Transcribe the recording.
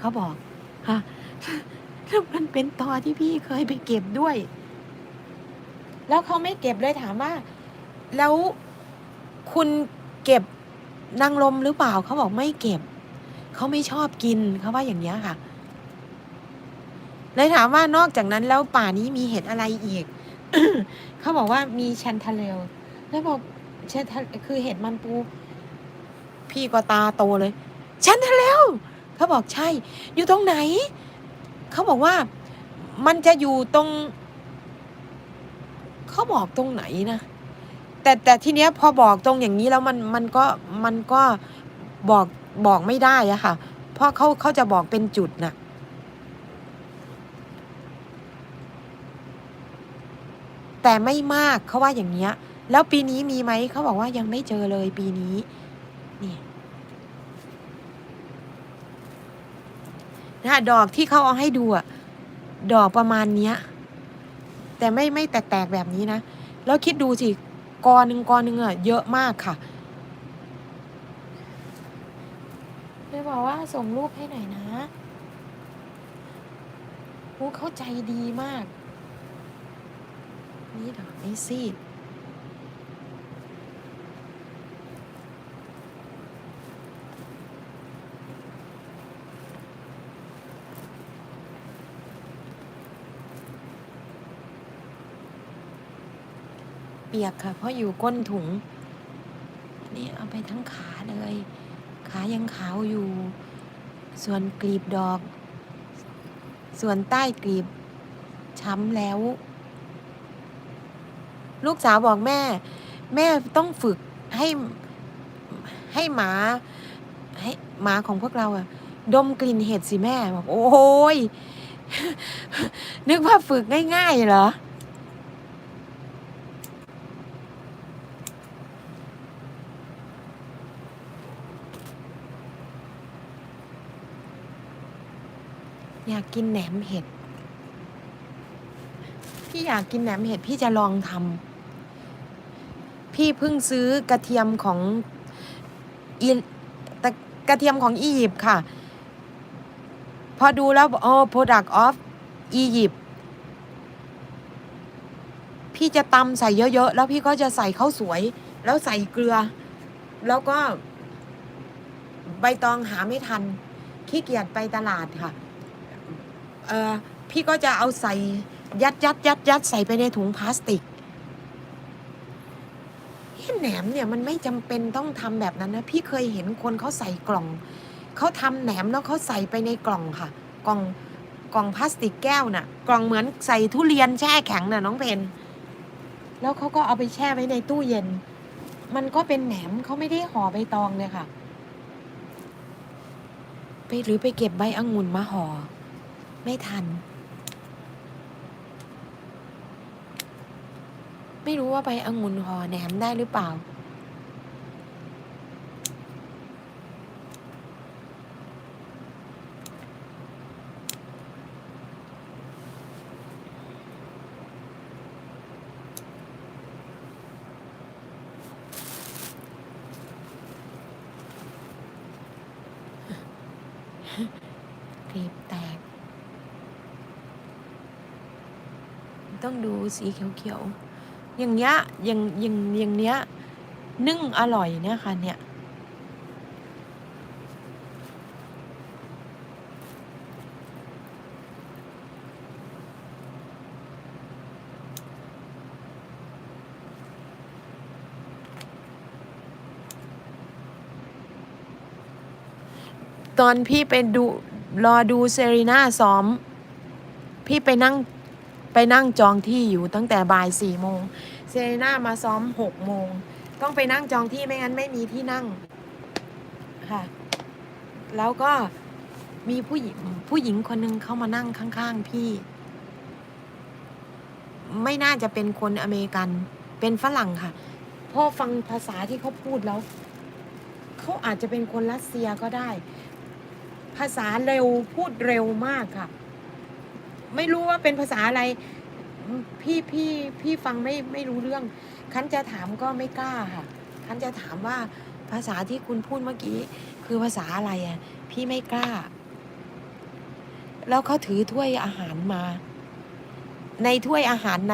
เขาบอกฮะแล้วมันเป็นตอที่พี่เคยไปเก็บด้วย แล้วเขาไม่เก็บเลยถามว่า แล้วคุณเก็บนางลมหรือเปล่าเขาบอกไม่เก็บ เขาไม่ชอบกินเขาว่าอย่างเนี้ยค่ะเลยถามว่านอกจากนั้นแล้วป่านี้มีเห็ดอะไรอีก เขาบอกว่ามีชันทะเลลแล้วบอกชันทะคือเห็ดมันปู พี่ก็ตาโตเลยชันทะเล เขาบอกใช่ อยู่ตรงไหน เขาบอกว่ามันจะอยู่ตรง เขาบอกตรงไหนนะแต่แต่ทีเนี้ยพอบอกตรงอย่างนี้แล้วมันมันก็มันก็บอกบอกไม่ได้อะค่ะ เพราะเขาเขาจะบอกเป็นจุดน่ะแต่ไม่มากเขาว่าอย่างเงี้ย แล้วปีนี้มีไหมเขาบอกว่ายังไม่เจอเลยปีนี้ นะดอกที่เขาเอาให้ดูอะดอกประมาณเนี้ย แต่ไม่ไม่แตกๆแบบนี้นะ แล้วคิดดูสิกอหนึ่งกอหนึ่งอะเยอะมากค่ะเลยบอกว่าส่งรูปให้หน่อยนะโอ้เข้าใจดีมาก นี่ดอกไอซี เปียกค่ะ เพราะอยู่ก้นถุง นี่เอาไปทั้งขาเลย ขายังขาวอยู่ ส่วนกลีบดอก ส่วนใต้กลีบ ช้ำแล้ว ลูกสาวบอกแม่ แม่ต้องฝึกให้ให้หมาให้หมาของพวกเราอะดมกลิ่นเห็ดสิแม่บอกโอ้ยนึกว่าฝึกง่ายๆเหรอ อยากกินแหนมเห็ด พี่อยากกินแหนมเห็ดพี่จะลองทำพี่เพิ่งซื้อกระเทียมของอีตะกระเทียมของอียิปต์ค่ะ พอดูแล้วโอ้ product of อียิปต์พี่จะตำใส่เยอะๆ แล้วพี่ก็จะใส่ข้าวสวย แล้วใส่เกลือ แล้วก็ใบตองหาไม่ทันขี้เกียจไปตลาดค่ะ เออพี่ก็จะเอาใส่ยัดยัดยัดยัดใส่ไปในถุงพลาสติกเฮ้แหนมเนี่ยมันไม่จำเป็นต้องทำแบบนั้นนะพี่เคยเห็นคนเขาใส่กล่องเขาทำแหนมแล้วเขาใส่ไปในกล่องค่ะ กล่องกล่องพลาสติกแก้วน่ะ กล่องเหมือนใส่ทุเรียนแช่แข็งน่ะน้องเพนแล้วเขาก็เอาไปแช่ไว้ในตู้เย็น มันก็เป็นแหนมเขาไม่ได้ห่อใบตองเลยค่ะ ไปหรือไปเก็บใบองุ่นมาห่อ ไม่ทัน ไม่รู้ว่าใบองุ่นห่อแหนมได้หรือเปล่า กรีบแตก ต้องดูสีเขียวๆ อย่างเงี้ย อย่างอย่างอย่างเนี้ย นึ่งอร่อยเนี่ยค่ะเนี่ย ตอนพี่ไปดูรอดูเซรีน่าซ้อม พี่ไปนั่ง ไปนั่งจองที่อยู่ตั้งแต่บ่ายสี่โมงเซรีน่ามาซ้อมหกโมงต้องไปนั่งจองที่ไม่งั้นไม่มีที่นั่งค่ะ แล้วก็มีผู้หญิงผู้หญิงคนหนึ่งเข้ามานั่งข้างๆพี่ ไม่น่าจะเป็นคนอเมริกัน เป็นฝรั่งค่ะพราะฟังภาษาที่เขาพูดแล้วเขาอาจจะเป็นคนรัสเซียก็ได้ ภาษาเร็วพูดเร็วมากค่ะ ไม่รู้ว่าเป็นภาษาอะไร พี่พี่พี่ฟังไม่ไม่รู้เรื่อง คันจะถามก็ไม่กล้าค่ะคันจะถามว่าภาษาที่คุณพูดเมื่อกี้ คือภาษาอะไรอะ พี่ไม่กล้า แล้วเขาถือถ้วยอาหารมา ในถ้วยอาหารนั้น